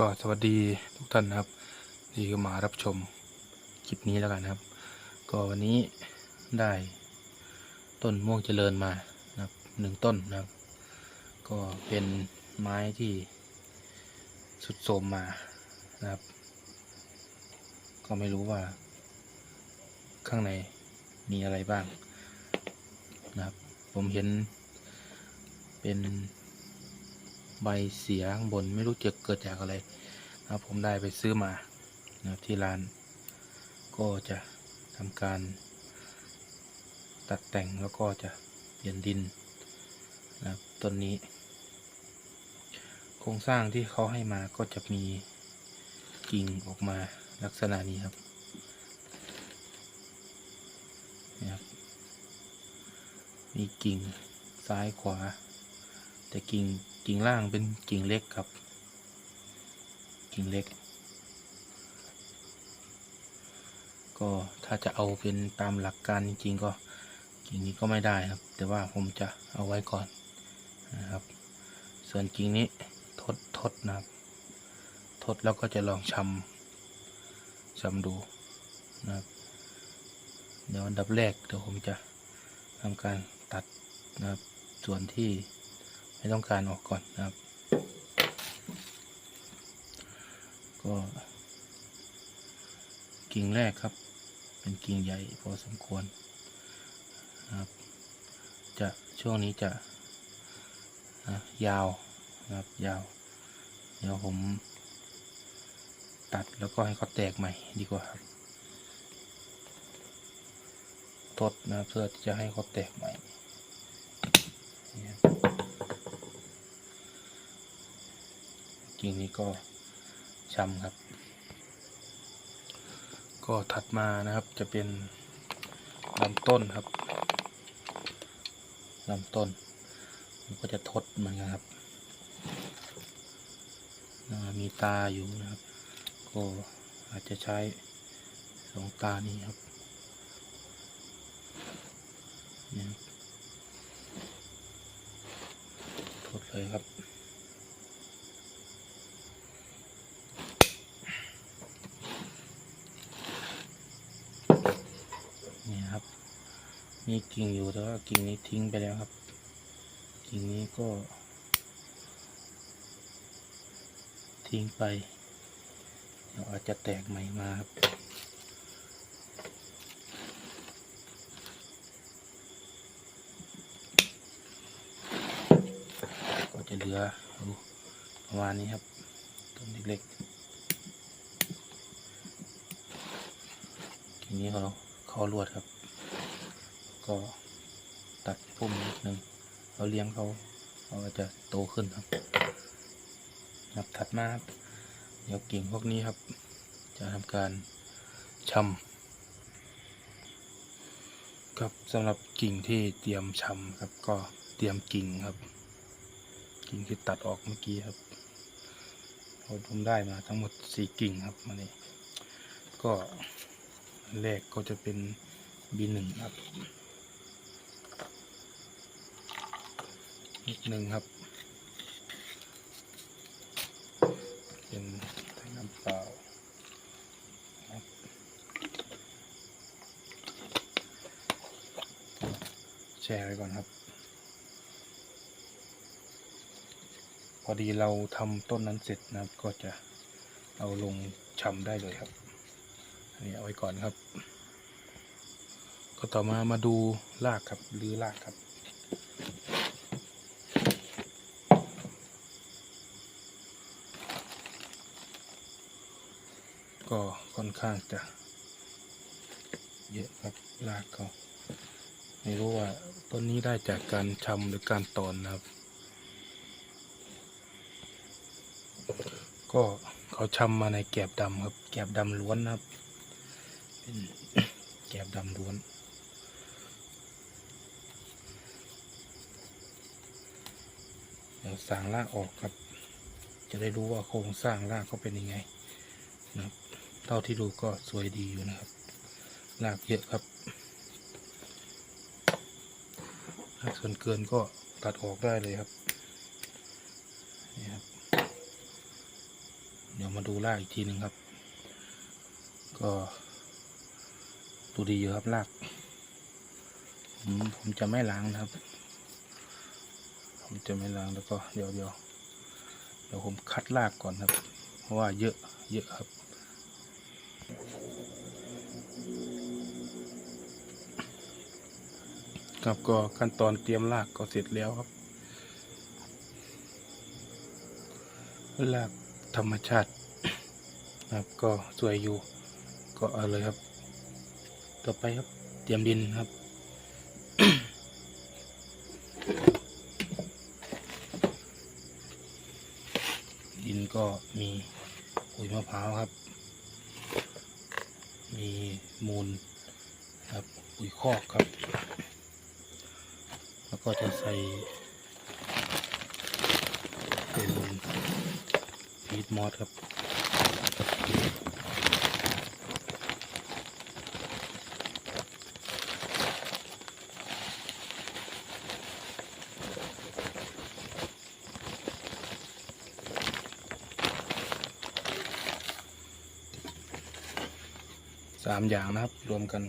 ก็สวัสดีทุกท่านนะครับที่เข้ามารับชมคลิปนี้แล้วกันนะครับ ก็วันนี้ได้ต้นม่วงเจริญมานะครับหนึ่งต้นนะครับ ก็เป็นไม้ที่สุดโทมมานะครับ ก็ไม่รู้ว่า ข้างในมีอะไรบ้างนะครับ ผมเห็นเป็น ใบเสียข้างบนไม่รู้จะเกิดจากอะไรนะครับผมได้ไปซื้อมานะที่ร้าน ก็จะทำการ ตัดแต่งแล้วก็จะเปลี่ยนดินนะครับต้นนี้ โครงสร้างที่เขาให้มาก็จะมีกิ่งออกมาลักษณะนี้ครับนี่ครับมีกิ่งซ้ายขวา แต่กิ่งกิ่งล่างเป็นกิ่งเล็กครับ กิ่งเล็ก ก็ถ้าจะเอาเป็นตามหลักการจริงๆก็กิ่งนี้ก็ไม่ได้ครับ แต่ว่าผมจะเอาไว้ก่อนนะครับ ส่วนกิ่งนี้ทดทดนะครับทดแล้วก็จะลองชำชำดูนะครับ เดี๋ยวอันดับแรกเดี๋ยวผมจะทำการตัดนะครับส่วนที่ ไม่ต้องการออกก่อนนะครับ ก็กิ่งแรกครับ เป็นกิ่งใหญ่พอสมควรนะครับ จะช่วงนี้จะนะยาวนะครับยาว เดี๋ยวผมตัดแล้วก็ให้เขาแตกใหม่ดีกว่าครับทดนะครับเพื่อที่จะให้เขาแตกใหม่นี่ครับ กิ่งนี้ก็ช้ำครับ ก็ถัดมานะครับจะเป็นลำต้นครับลำต้น มันก็จะทดเหมือนกันครับ มีตาอยู่นะครับ ก็อาจจะใช้สองตานี้ครับนี่ทดเลยครับ ครับ มีกิ่งอยู่แต่ว่ากิ่งนี้ทิ้งไปแล้วครับ กิ่งนี้ก็ ทิ้งไปเดี๋ยวอาจจะแตกใหม่มาครับก็จะเหลือดูประมาณนี้ครับต้นเล็กๆทีนี้เขาเขาลวดครับ ก็ตัดพุ่มนิดนึงเราเลี้ยงเขาเขาก็จะโตขึ้นครับครับถัดมาครับเดี๋ยวกิ่งพวกนี้ครับ จะทำการชำครับสำหรับกิ่งที่เตรียมชำครับ ก็เตรียมกิ่งครับ กิ่งที่ตัดออกเมื่อกี้ครับเราผมได้มาทั้งหมดสี่กิ่งครับมานี่ก็แรกก็จะเป็น B1 ครับ อีกหนึ่งครับ เป็นแทงน้ำเปล่าแช่ไว้ก่อนครับ พอดีเราทำต้นนั้นเสร็จนะครับ ก็จะเอาลงชำได้เลยครับ อันนี้เอาไว้ก่อนครับ ก็ต่อมามาดูรากครับหรือรากครับ ก็ค่อน ข้างจะเยอะครับรากเขาไม่รู้ว่าต้นนี้ได้จากการชำหรือการตอนนะครับ ก็เขาชำมาในแกบดำครับ แกบดำล้วนนะครับ เป็นแกบดำล้วนเดี๋ยวสางรากออกครับ จะได้รู้ว่าโครงสร้างรากเขาเป็นยังไงนะครับ เท่าที่ดูก็สวยดีอยู่นะครับรากเยอะครับรากส่วนเกินก็ตัดออกได้เลยครับนี่ครับ เดี๋ยวมาดูรากอีกทีหนึ่งครับ ก็ดูดีอยู่ครับรากผมผมจะไม่ล้างนะครับ ผมจะไม่ล้างแล้วก็เดี๋ยวเดี๋ยวเดี๋ยวผมคัดรากก่อนครับ เพราะว่าเยอะเยอะครับ ครับก็ขั้นตอนเตรียมรากก็เสร็จแล้วครับรากธรรมชาติครับก็สวยอยู่ ก็เอาเลยครับ ต่อไปครับเตรียมดินครับดินก็มีปุ๋ยมะพร้าวครับ มีมูลครับปุ๋ยคอกครับ ก็จะใส่เป็นฟีดมอสครับสามอย่างนะครับรวมกัน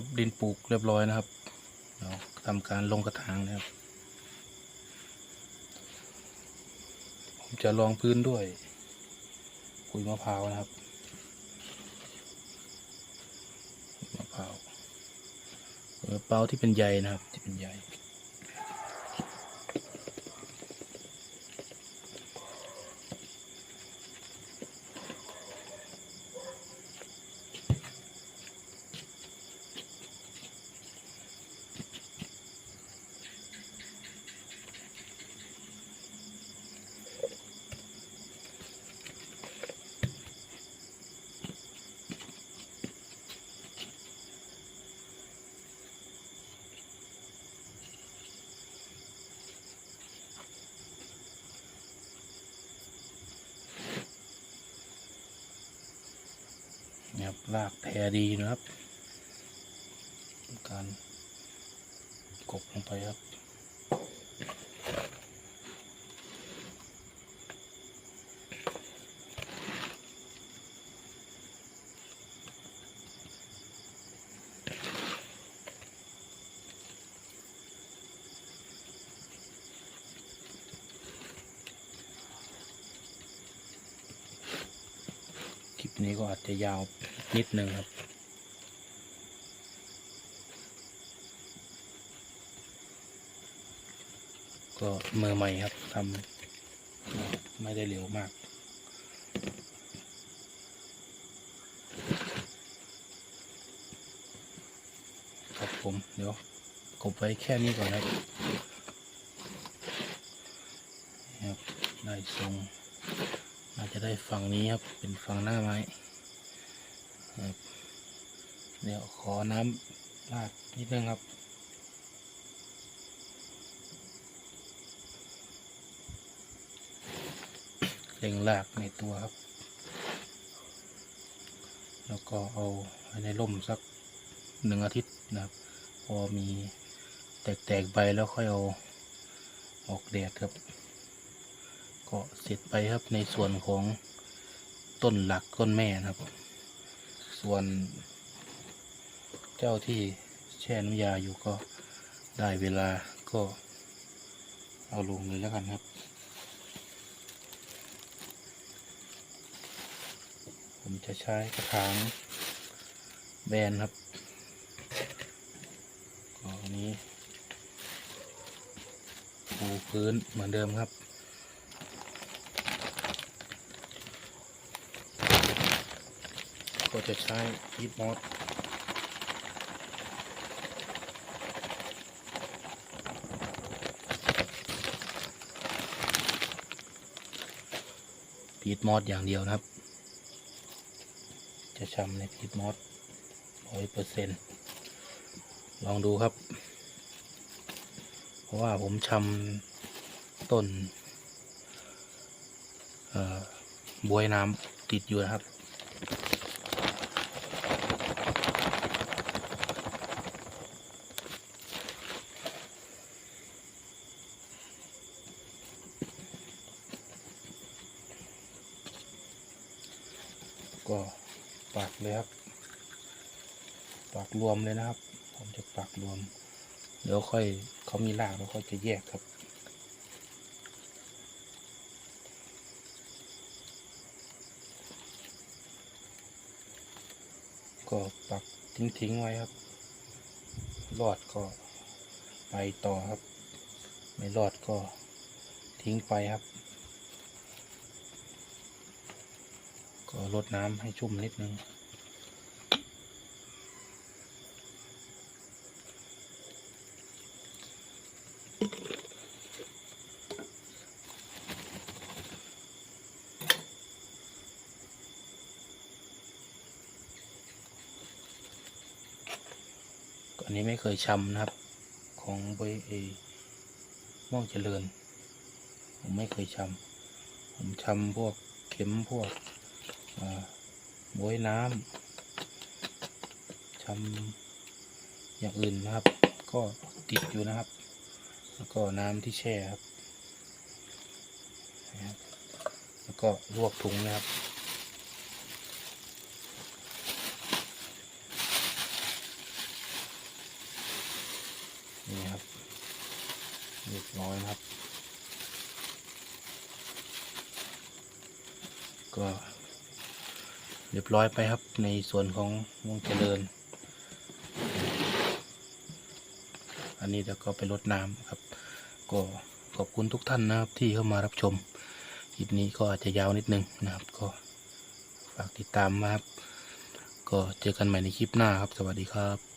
ครับดินปลูกเรียบร้อยนะครับเดี๋ยวทำการลงกระถางนะครับ ผมจะรองพื้นด้วยปุ๋ยมะพร้าวนะครับมะพร้าวมะพร้าวที่เป็นใยนะครับที่เป็นใย นี่ครับรากแพรดีนะครับ การกบลงไปครับ คลิปนี้ก็อาจจะยาวนิดนึงครับ ก็มือใหม่ครับทำไม่ได้เร็วมากครับผมเดี๋ยวกบไว้แค่นี้ก่อนครับนี่ครับได้ทรง อาจจะได้ฝั่งนี้ครับ เป็นฝั่งหน้าไม้ครับเดี๋ยวขอน้ำราดนิดนึงครับเร่งรากในตัวครับ แล้วก็เอาไว้ในร่มสักหนึ่งอาทิตย์นะครับ พอมีแตกๆใบแล้วค่อยเอาออกแดดครับ ก็เสร็จไปครับในส่วนของต้นหลักต้นแม่นะครับ ส่วนเจ้าที่แช่น้ำยาอยู่ก็ได้เวลาก็เอาลงเลยแล้วกันครับ ผมจะใช้กระถางแบนครับก็อันนี้ปูพื้นเหมือนเดิมครับ ก็จะใช้อีทมอสพีทมอสอย่างเดียวนะครับ จะช้ำในพีทมอสร้อยเปอร์เซ็นลองดูครับ เพราะว่าผมชำต้นบวยน้ำติดอยู่นะครับ ก็ปักเลยครับ ปักรวมเลยนะครับ ผมจะปักรวม เดี๋ยวค่อยเขามีรากแล้วค่อยจะแยกครับก็ปักทิ้งๆไว้ครับ รอดก็ไปต่อครับ ไม่รอดก็ทิ้งไปครับ ก็ลดน้ำให้ชุ่มนิดนึงก็อันนี้ไม่เคยชำนะครับ ของเบเอม่วงเจริญ ผมไม่เคยชำผมชำพวกเข็มพวก บวยน้ำชำอย่างอื่นนะครับ ก็ติดอยู่นะครับ แล้วก็น้ำที่แช่ครับนะครับแล้วก็ลวกถุงนะครับนี่ครับเรียบร้อยนะครับ ก็ เรียบร้อยไปครับในส่วนของวงเจริญ อันนี้แล้วก็ไปลดน้ำครับ ก็ขอบคุณทุกท่านนะครับที่เข้ามารับชมคลิปนี้ก็อาจจะยาวนิดนึงนะครับ ก็ฝากติดตามนะครับ ก็เจอกันใหม่ในคลิปหน้าครับ สวัสดีครับ